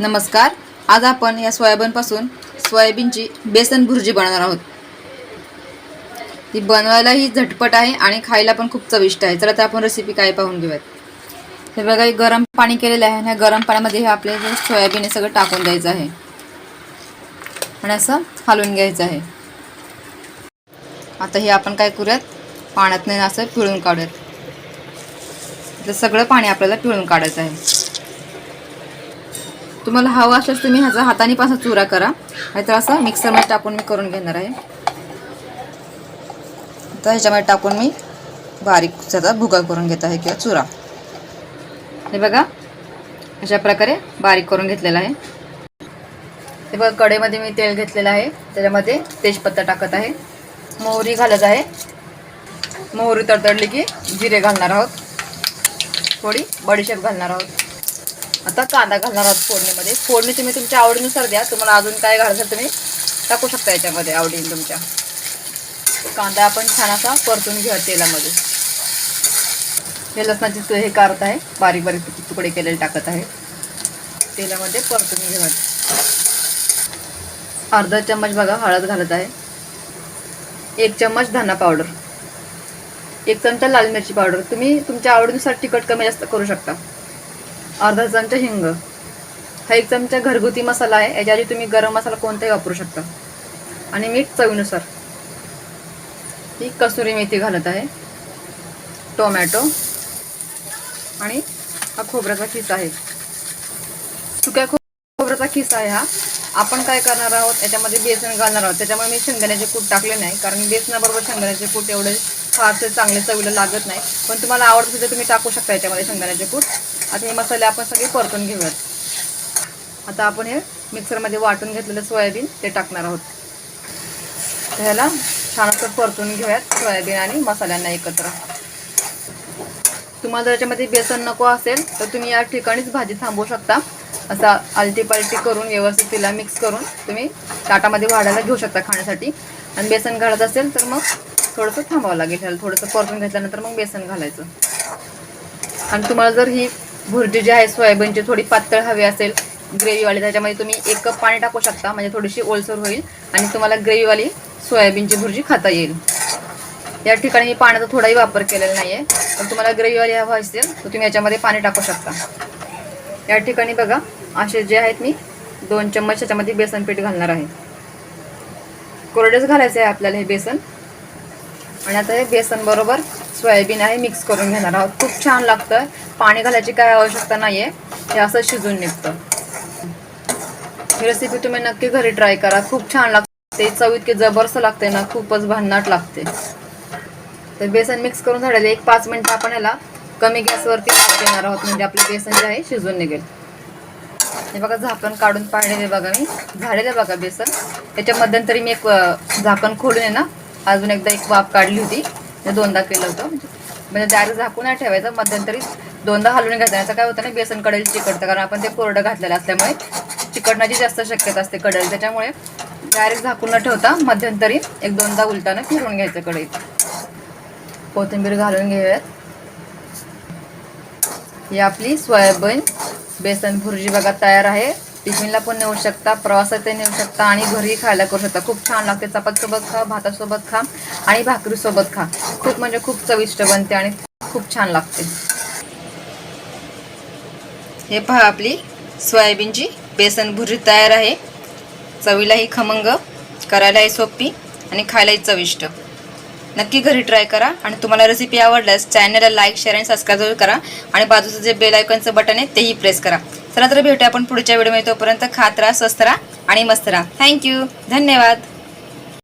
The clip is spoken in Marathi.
नमस्कार. आज आपण या सोयाबीनपासून सोयाबीनची बेसन भुर्जी बनवणार आहोत. ती बनवायलाही झटपट आहे आणि खायला पण खूप चविष्ट आहे. चला तर आपण रेसिपी काय पाहून घेऊयात. हे बघा गरम पाणी केलेलं आहे आणि ह्या गरम पाण्यामध्ये हे आपले जे सोयाबीन हे सगळं टाकून द्यायचं आहे. आणि असं हलवून घ्यायचं आहे. आता हे आपण काय करूयात? पाण्यात नाही असं पिळून काढूयात. तर सगळं पाणी आपल्याला पिळून काढायचं आहे. तुम्हाला हवं असल्यास तुम्ही ह्याचा हाताने पासा चुरा करा. नाहीतर असं मिक्सरमध्ये टाकून मी करून घेणार आहे. तर ह्याच्यामध्ये टाकून मी बारीक त्याचा भुगा करून घेत आहे किंवा चुरा. हे बघा अशा प्रकारे बारीक करून घेतलेला आहे. हे बघा कढईमध्ये मी तेल घेतलेलं आहे. त्याच्यामध्ये तेजपत्ता टाकत आहे. मोहरी घालत आहे. मोहरी तडतडली की जिरे घालणार आहोत. थोडी बडीशेप घालणार आहोत. आता कांदा घालणार आहोत फोडणीमध्ये. फोडणी तुम्ही तुमच्या आवडीनुसार द्या. तुम्हाला अजून काय घालायचं तुम्ही टाकू शकता याच्यामध्ये आवडीने तुमच्या. कांदा आपण छान असा परतून घ्या तेलामध्ये. हे लसणाची तु- हे करत आहे. बारीक बारीक तुकडे केलेले टाकत आहे. तेलामध्ये परतून घ्या अर्धा चम्मच बघा हळद घालत आहे. एक चम्मच धना पावडर. एक चमचा लाल मिरची पावडर. तुम्ही तुमच्या आवडीनुसार तिखट कमी जास्त करू शकता. अर्धा चमचा हिंग हा एक चमचा घरगुती मसाला आहे याच्या आधी तुम्ही गरम मसाला कोणताही वापरू शकता. आणि मीठ चवीनुसार. ही कसुरी मेथी घालत आहे टोमॅटो आणि हा खोबऱ्याचा खिस आहे. सुक्या खोबऱ्याचा खिस आहे हा. आपण काय करणार आहोत याच्यामध्ये बेसन घालणार आहोत. त्याच्यामुळे मी शेंगदाण्याचे कूट टाकले नाही कारण बेसनाबरोबर शेंगदाण्याचे कूट एवढे फारसे चांगले चवीला लागत नाही. पण तुम्हाला आवडत असेल तर तुम्ही टाकू शकता याच्यामध्ये शेंगदाण्याचे कूट. आता हे मसाले आपण सगळे परतून घेऊयात. आता आपण हे मिक्सरमध्ये वाटून घेतलेलं सोयाबीन ते टाकणार आहोत. तर ह्याला छान असं परतून घेऊयात सोयाबीन आणि मसाल्यांना एकत्र. तुम्हाला जर याच्यामध्ये बेसन नको असेल तर तुम्ही या ठिकाणीच भाजी थांबवू शकता. असा आलटी पालटी करून व्यवस्थित तिला मिक्स करून तुम्ही ताटामध्ये वाढायला घेऊ शकता खाण्यासाठी. आणि बेसन घालत असेल तर मग थोडंसं थांबावं लागेल ह्याला. थोडंसं परतून घेतल्यानंतर मग बेसन घालायचं. आणि तुम्हाला जर ही भुर्जी जी आहे सोयाबीनची थोडी पातळ हवी असेल ग्रेव्हीवाली त्याच्यामध्ये तुम्ही एक कप पाणी टाकू शकता म्हणजे थोडीशी ओलसर होईल आणि तुम्हाला ग्रेव्हीवाली सोयाबीनची भुर्जी खाता येईल. या ठिकाणी मी पाण्याचा थोडाही वापर केलेला नाही आहे पण तुम्हाला ग्रेव्हीवाली हवं असेल तर तुम्ही याच्यामध्ये पाणी टाकू शकता. या ठिकाणी बघा असे जे आहेत मी दोन चम्मच याच्यामध्ये बेसन पीठ घालणार आहे. कोरडेच घालायचं आहे आपल्याला हे बेसन. आणि आता हे बेसन बरोबर सोयाबीन आहे मिक्स करून घेणार आहोत. खूप छान लागतं. पाणी घालायची काय आवश्यकता नाही आहे हे असं शिजून निघतं. ही रेसिपी तुम्ही नक्की घरी ट्राय करा. खूप छान लागते. चव इतकी जबरस लागते ना खूपच भन्नाट लागते. तर बेसन मिक्स करून झालेलं एक पाच मिनटं आपण याला कमी गॅसवरती देणार आहोत. म्हणजे आपलं बेसन जे आहे शिजून निघेल. हे बघा झाकण काढून पाहिलेले बघा मी. झालेलं बघा बेसन. त्याच्या मध्यंतरी मी एक झाकण खोलून आहे ना अजून एकदा एक वाफ काढली होती. ते दोनदा केलं होतं. म्हणजे, म्हणजे डायरेक्ट झाकून नाही ठेवायचं. मध्यंतरी दोनदा हलवून घ्यायचं याचं काय होतं ना बेसन कडेल चिकटतं. कारण आपण ते कोरडं घातलेलं असल्यामुळे चिकटण्याची जास्त शक्यता असते कडेल. त्याच्यामुळे डायरेक्ट झाकून न ठेवता मध्यंतरी एक दोनदा उलटानं फिरून घ्यायचं कढईत कोथिंबीर घालून घेऊयात. ही आपली सोयाबीन बेसन भुर्जी बघा तयार आहे. टिफिनला पण नेऊ शकता प्रवासात नेऊ शकता आणि घरी खायला करू शकता. खूप छान लागते. चपातीसोबत खा भातासोबत खा आणि भाकरीसोबत खा. खूप म्हणजे खूप चविष्ट बनते आणि खूप छान लागते. हे पहा आपली सोयाबीनची बेसन भुरी तयार आहे. चवीलाही खमंग करायलाही सोपी आणि खायलाही चविष्ट. नक्की घरी ट्राय करा. आणि तुम्हाला रेसिपी आवडल्यास चॅनलला लाईक शेअर आणि सबस्क्राईब करा. आणि बाजूचं जे बेल आयकॉनचं बटन आहे तेही प्रेस करा. चला तर भेटूया आपण पुढच्या व्हिडिओमध्ये तोपर्यंत खात राहा स्वस्त राहा आणि मस्त राहा. थँक्यू धन्यवाद.